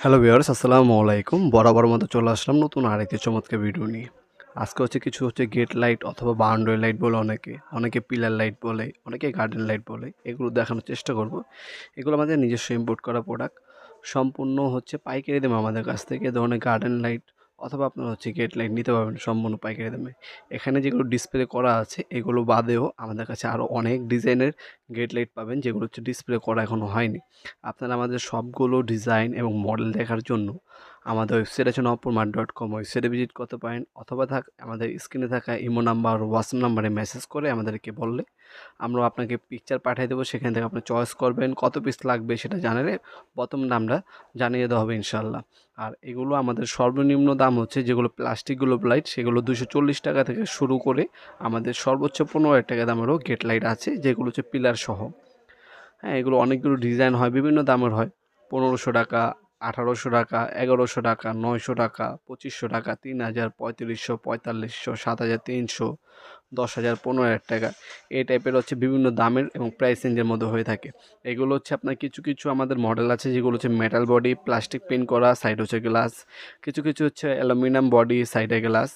Hello viewers আসসালামু আলাইকুম। বরাবর মতো চলে আসলাম নতুন আরেকটি চমৎকার ভিডিও নিয়ে। আজকে হচ্ছে কিছু হচ্ছে গেট লাইট অথবা বাউন্ডারি লাইট বলে অনেকে অনেকে পিলার লাইট বলে, অনেকে গার্ডেন লাইট বলে, এগুলো দেখানোর চেষ্টা করব। এগুলো আমাদের নিজস্ব ইম্পোর্ট করা প্রোডাক্ট সম্পূর্ণ হচ্ছে পাইকারি দেবো আমাদের কাছ থেকে। ধরনের গার্ডেন লাইট অথবা আপনারা হচ্ছে গেট লাইট নিতে পারবেন সম্পূর্ণ পাইকারি দামে। এখানে যেগুলো ডিসপ্লে করা আছে, এগুলো বাদেও আমাদের কাছে আরও অনেক ডিজাইনের গেট লাইট পাবেন, যেগুলো হচ্ছে ডিসপ্লে করা এখনও হয়নি। আপনারা আমাদের সবগুলো ডিজাইন এবং মডেল দেখার জন্য আমাদের ওয়েবসাইট আছে নপুরমার্ট ডট কম ওয়েবসাইটে ভিজিট করতে পারেন। অথবা থাক, আমাদের স্ক্রিনে থাকা ইমো নাম্বার হোয়াটসঅ্যাপ নাম্বারে মেসেজ করে আমাদেরকে বললে। আমরা আপনাকে পিকচার পাঠিয়ে দেবো, সেখান থেকে আপনি চয়েস করবেন, কত পিস লাগবে সেটা জানালে প্রথমে আমরা জানিয়ে দেওয়া হবে ইনশাল্লাহ আর এগুলো আমাদের সর্বনিম্ন দাম হচ্ছে যেগুলো প্লাস্টিকগুলো লাইট সেগুলো দুশো চল্লিশ টাকা থেকে শুরু করে আমাদের সর্বোচ্চ পনেরো হাজার টাকা দামেরও গেট লাইট আছে, যেগুলো হচ্ছে পিলার সহ। হ্যাঁ এগুলো অনেকগুলো ডিজাইন হয়, বিভিন্ন দামের হয়। পনেরোশো টাকা আঠারোশো টাকা, এগারোশো টাকা, নয়শো টাকা, পঁচিশশো টাকা, তিন হাজার পঁয়ত্রিশশো, পঁয়তাল্লিশশো, সাত হাজার তিনশো, দশ হাজার পনেরো হাজার টাকা। এই টাইপের হচ্ছে বিভিন্ন দামের এবং প্রাইস রেঞ্জের মধ্যে হয়ে থাকে। এগুলো হচ্ছে আপনার কিছু কিছু আমাদের মডেল আছে, যেগুলো হচ্ছে মেটাল বডি প্লাস্টিক পেন্ট করা সাইড হচ্ছে গ্লাস কিছু কিছু হচ্ছে অ্যালুমিনিয়াম বডি সাইডে গ্লাস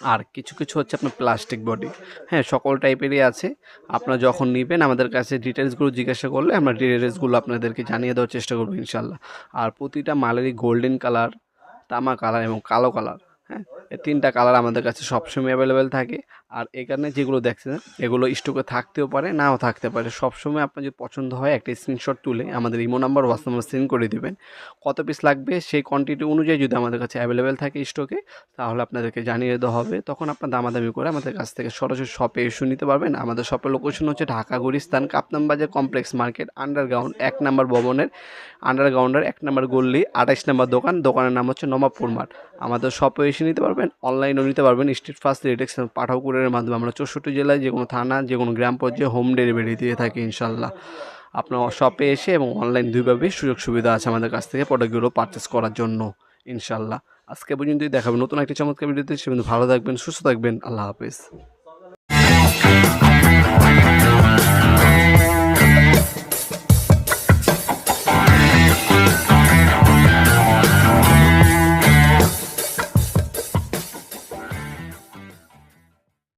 আর কিছু কিছু হচ্ছে আপনার প্লাস্টিক বডি হ্যাঁ সকল টাইপেরই আছে। আপনারা যখন নেবেন, আমাদের কাছে ডিটেলসগুলো জিজ্ঞাসা করলে আমরা ডিটেলসগুলো আপনাদেরকে জানিয়ে দেওয়ার চেষ্টা করব ইনশাল্লাহ। আর প্রতিটা মালেরই গোল্ডেন কালার তামা কালার এবং কালো কালার হ্যাঁ তিনটা কালার আমাদের কাছে সবসময় অ্যাভেলেবেল থাকে। আর এখানে যেগুলো দেখছেন, এগুলো স্টকে থাকতেও পারে, নাও থাকতে পারে। সবসময় আপনার যদি পছন্দ হয়, একটা স্ক্রিনশট তুলে আমাদের Imo number WhatsApp number send করে দেবেন। কত পিস লাগবে, সেই কোয়ান্টিটি অনুযায়ী যদি আমাদের কাছে অ্যাভেলেবেল থাকে স্টকে তাহলে আপনাদেরকে জানিয়ে দেওয়া হবে। তখন আপনার দামাদামি করে আমাদের কাছ থেকে সরাসরি শপে এসে নিতে পারবেন। আমাদের শপের লোকেশন হচ্ছে ঢাকা, গুলিস্তান কাপনাম বাজার কমপ্লেক্স মার্কেট আন্ডারগ্রাউন্ড এক নম্বর ভবনের আন্ডারগ্রাউন্ডের এক নম্বর গল্লি আঠাইশ নম্বর দোকান, দোকানের নাম হচ্ছে নবাবপুর মাঠ। আমাদের শপে এসে নিতে পারবেন। অনলাইনেও নিতে পারবেন। স্টেট ফার্স্ট রিটেক্স পাঠাও কুরিয়ারের মাধ্যমে আমরা চৌষট্টি জেলায় যে কোনো থানা, যে কোনো গ্রাম পর্যায়ে হোম ডেলিভারি দিয়ে থাকি ইনশাল্লাহ আপনার শপে এসে এবং অনলাইন দুইভাবেই সুযোগ সুবিধা আছে আমাদের কাছ থেকে প্রোডাক্টগুলো পারচেস করার জন্য ইনশাল্লাহ আজকে পর্যন্তই দেখাবেন নতুন একটি চমৎকার ভিডিওতে সে ভালো থাকবেন, সুস্থ থাকবেন, আল্লাহ হাফেজ।